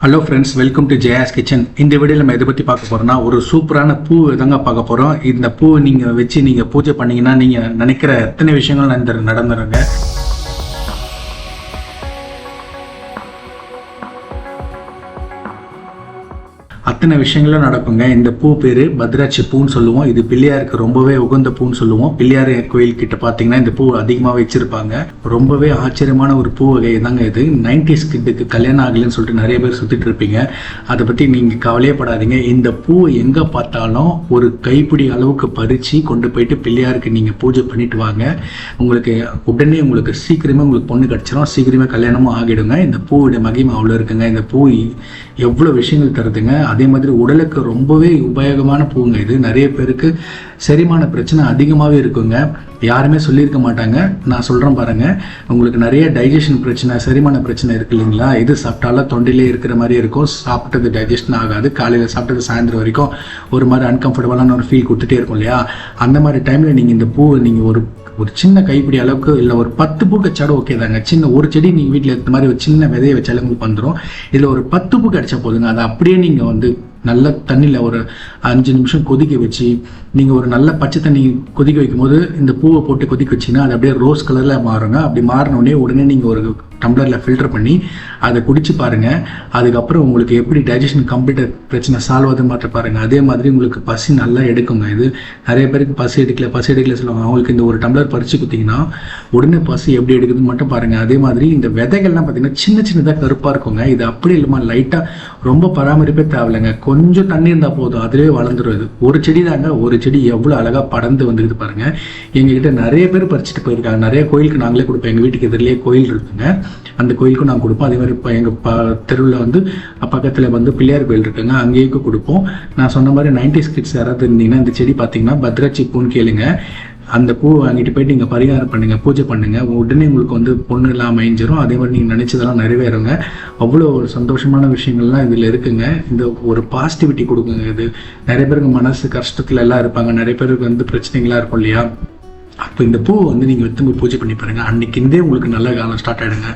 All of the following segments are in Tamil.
Hello friends welcome to Jaya's kitchen இந்த வீடியோவில் நம்ம எதை பற்றி பார்க்க போகிறோம்னா ஒரு சூப்பரான பூ தாங்க பார்க்க போகிறோம் இந்த பூ நீங்கள் வச்சு நீங்கள் பூஜை பண்ணீங்கன்னா நீங்கள் நினைக்கிற எத்தனை விஷயங்கள் இந்த நடந்துருங்க. அத்தனை விஷயங்களும் நடக்குங்க. இந்த பூ பேர் பத்ராட்சி பூன்னு சொல்லுவோம். இது பிள்ளையாருக்கு ரொம்பவே உகந்த பூன்னு சொல்லுவோம். பிள்ளையார் கோயில் கிட்ட பார்த்தீங்கன்னா இந்த பூ அதிகமாக வச்சிருப்பாங்க. ரொம்பவே ஆச்சரியமான ஒரு பூ வகை தாங்க இது. நைன்டிஸ் கிட்டுக்கு கல்யாணம் ஆகலைன்னு சொல்லிட்டு நிறைய பேர் சுற்றிட்டு இருப்பீங்க. அதை பற்றி நீங்கள் கவலையே படாதீங்க. இந்த பூ எங்கே பார்த்தாலும் ஒரு கைப்பிடி அளவுக்கு பறித்து கொண்டு போயிட்டு பிள்ளையாருக்கு நீங்கள் பூஜை பண்ணிட்டு வாங்க. உங்களுக்கு உடனே உங்களுக்கு சீக்கிரமே உங்களுக்கு பொண்ணு கிடச்சிரும். சீக்கிரமே கல்யாணமும் ஆகிடுங்க. இந்த பூவோட மகிமை அவ்வளோ இருக்குங்க. இந்த பூ எவ்வளோ விஷயங்கள் தருதுங்க. அதே மாதிரி உடலுக்கு ரொம்பவே உபயோகமான பூங்க இது. நிறைய பேருக்கு செரிமான பிரச்சனை அதிகமாகவே இருக்குங்க. யாருமே சொல்லியிருக்க மாட்டாங்க. நான் சொல்கிறேன் பாருங்கள் உங்களுக்கு நிறைய டைஜஷன் பிரச்சனை செரிமான பிரச்சனை இருக்கு இல்லைங்களா? இது சாப்பிட்டாலும் தொண்டிலே இருக்கிற மாதிரி இருக்கும். சாப்பிட்டது டைஜஷன் ஆகாது. காலையில் சாப்பிட்டது சாயந்தரம் வரைக்கும் ஒரு மாதிரி அன்கம்ஃபர்டபுளான ஒரு ஃபீல் கொடுத்துட்டே இருக்கும் இல்லையா? அந்த மாதிரி டைமில் நீங்கள் இந்த பூவை நீங்கள் ஒரு ஒரு சின்ன கைப்பிடி அளவுக்கு இல்லை ஒரு பத்து பூ கச்சாடும் ஓகே தாங்க. சின்ன ஒரு செடி நீங்கள் வீட்டில் எடுத்த மாதிரி ஒரு சின்ன விதையை வச்சாலும் உங்களுக்கு வந்துடும் இதில் ஒரு பத்து பூ கிடைச்சா போதுங்க. அதை அப்படியே நீங்கள் வந்து நல்ல தண்ணியில் ஒரு அஞ்சு நிமிஷம் கொதிக்க வச்சு நீங்கள் ஒரு நல்ல பச்சை தண்ணி கொதிக்க வைக்கும்போது இந்த பூவை போட்டு கொதிக்க வச்சிங்கன்னா அது அப்படியே ரோஸ் கலரில் மாறுங்க. அப்படி மாறினோடனே உடனே நீங்கள் ஒரு டம்ளரில் ஃபில்டர் பண்ணி அதை குடிச்சு பாருங்கள் அதுக்கப்புறம் உங்களுக்கு எப்படி டைஜஷன் கம்ப்ளீட்டாக பிரச்சனை சால்வ் ஆகுது மாற்ற பாருங்கள் அதே மாதிரி உங்களுக்கு பசி நல்லா எடுக்குங்க. இது நிறைய பேருக்கு பசி எடுக்கல பசி எடுக்கல சொல்லுவாங்க. அவங்களுக்கு இந்த ஒரு டம்ளர் பறிச்சு கொடுத்தீங்கன்னா உடனே பசி எப்படி எடுக்குதுன்னு மட்டும் பாருங்கள் அதே மாதிரி இந்த விதைகள்லாம் பார்த்தீங்கன்னா சின்ன சின்னதாக கருப்பாக இருக்குங்க. இது அப்படி இல்லாமல் லைட்டாக ரொம்ப பராமரிப்பே தேவையில்லைங்க. கொஞ்சம் தண்ணி இருந்தால் போதும். அதுலேயே வளர்ந்துரும் இது. ஒரு செடி தாங்க. ஒரு செடி எவ்வளோ அழகாக படர்ந்து வந்துருக்குது பாருங்கள் எங்ககிட்ட நிறைய பேர் பறிச்சுட்டு போயிருக்காங்க. நிறைய கோயிலுக்கு நாங்களே கொடுப்போம். எங்கள் வீட்டுக்கு எதிரிலேயே கோயில் இருக்குங்க. அந்த கோயிலுக்கும் நாங்கள் கொடுப்போம். அதே மாதிரி இப்போ எங்கள் ப தெருவில் வந்து பக்கத்தில் வந்து பிள்ளையார் கோயில் இருக்குங்க. அங்கேயும் கொடுப்போம். நான் சொன்ன மாதிரி நைன்டிஸ் கிட்ஸ் யாராவது இருந்தீங்கன்னா இந்த செடி பார்த்தீங்கன்னா பத்ராட்சி பூன்னு கேளுங்க. அந்த பூ வாங்கிட்டு போயிட்டு நீங்கள் பரிகாரம் பண்ணுங்கள் பூஜை பண்ணுங்க. உடனே உங்களுக்கு வந்து பொண்ணு எல்லாம் அமைஞ்சிரும். அதே மாதிரி நீங்கள் நினச்சதெல்லாம் நிறைவேறுங்க. அவ்வளோ ஒரு சந்தோஷமான விஷயங்கள்லாம் இதில் இருக்குங்க. இந்த ஒரு பாசிட்டிவிட்டி கொடுக்குங்க இது. நிறைய பேருக்கு மனசு கஷ்டத்துல எல்லாம் இருப்பாங்க. நிறைய பேருக்கு வந்து பிரச்சனைகளாக இருக்கும் இல்லையா? அப்போ இந்த பூவை வந்து நீங்கள் எடுத்து போய் பூஜை பண்ணி பாருங்கள் அன்னைக்கிந்தே உங்களுக்கு நல்ல காலம் ஸ்டார்ட் ஆகிடுங்க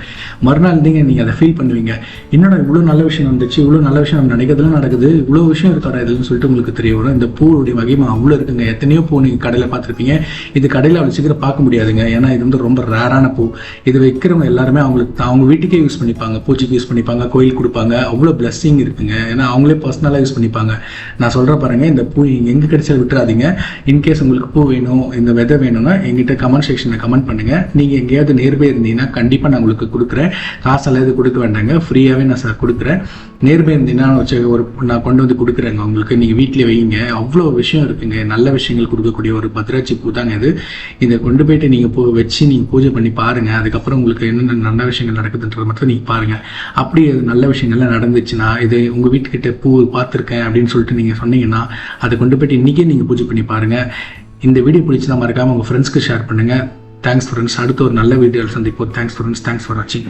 மறுநாள் இருந்தீங்க நீங்கள் அதை ஃபீல் பண்ணுவீங்க. என்னடா இவ்வளோ நல்ல விஷயம் வந்துச்சு இவ்வளோ நல்ல விஷயம் நம்ம நினைக்கிறதுலாம் நடக்குது இவ்வளோ விஷயம் இருக்காரா இதுன்னு சொல்லிட்டு உங்களுக்கு தெரிய வரும். இந்த பூவுடைய மகிமை அவ்வளோ இருக்குங்க. எத்தனையோ பூ நீங்கள் கடையில் பார்த்துருப்பீங்க. இது கடையில் அவ்வளோ சீக்கிரம் பார்க்க முடியாதுங்க. ஏன்னா இது வந்து ரொம்ப ரேரான பூ. இது வைக்கிறவங்க எல்லாருமே அவங்களுக்கு அவங்க வீட்டுக்கே யூஸ் பண்ணிப்பாங்க. பூஜைக்கு யூஸ் பண்ணிப்பாங்க கோயில் கொடுப்பாங்க. அவ்வளோ பிளஸ்ஸிங் இருக்குங்க. ஏன்னா அவங்களே பர்சனலாக யூஸ் பண்ணிப்பாங்க. நான் சொல்கிறேன் பாருங்கள் இந்த பூ எங்கே கிடைச்சா விட்டுறாதீங்க. இன்கேஸ் உங்களுக்கு பூ வேணும் இந்த விதை வேணும்னா எங்கிட்ட கமெண்ட் செக்ஷனில் கமெண்ட் பண்ணுங்கள் நீங்கள் எங்கேயாவது நேர்வே இருந்தீங்கன்னா கண்டிப்பாக நான் உங்களுக்கு கொடுக்குறேன். காசு எதுவும் கொடுக்க வேண்டாங்க. ஃப்ரீயாகவே நான் சார் கொடுக்குறேன். நேர்மை இருந்தீங்கன்னா வச்சு ஒரு நான் கொண்டு வந்து கொடுக்குறேங்க. உங்களுக்கு நீங்கள் வீட்டிலே வைங்க. அவ்வளோ விஷயம் இருக்குங்க. நல்ல விஷயங்கள் கொடுக்கக்கூடிய ஒரு பத்ராட்சி பூ தாங்க இது இதை கொண்டு போயிட்டு நீங்கள் பூ வச்சு நீங்கள் பூஜை பண்ணி பாருங்கள் அதுக்கப்புறம் உங்களுக்கு என்னென்ன நல்ல விஷயங்கள் நடக்குதுன்றது மட்டும் நீங்கள் பாருங்கள் அப்படி நல்ல விஷயங்கள்லாம் நடந்துச்சுன்னா இது உங்கள் வீட்டுக்கிட்ட பூ பார்த்துருக்கேன் அப்படின்னு சொல்லிட்டு நீங்கள் சொன்னீங்கன்னா அதை கொண்டு போயிட்டு இன்றைக்கே நீங்கள் பூஜை பண்ணி பாருங்கள் இந்த வீடியோ பிடிச்சா மறக்காமல் உங்கள் ஃப்ரெண்ட்ஸ்க்கு ஷேர் பண்ணுங்கள் தேங்க்ஸ் ஃப்ரெண்ட்ஸ் அடுத்த ஒரு நல்ல வீடியோவில் சந்திப்போம். தேங்க்ஸ் ஃப்ரெண்ட்ஸ் தேங்க்ஸ் ஃபார் வாட்சிங்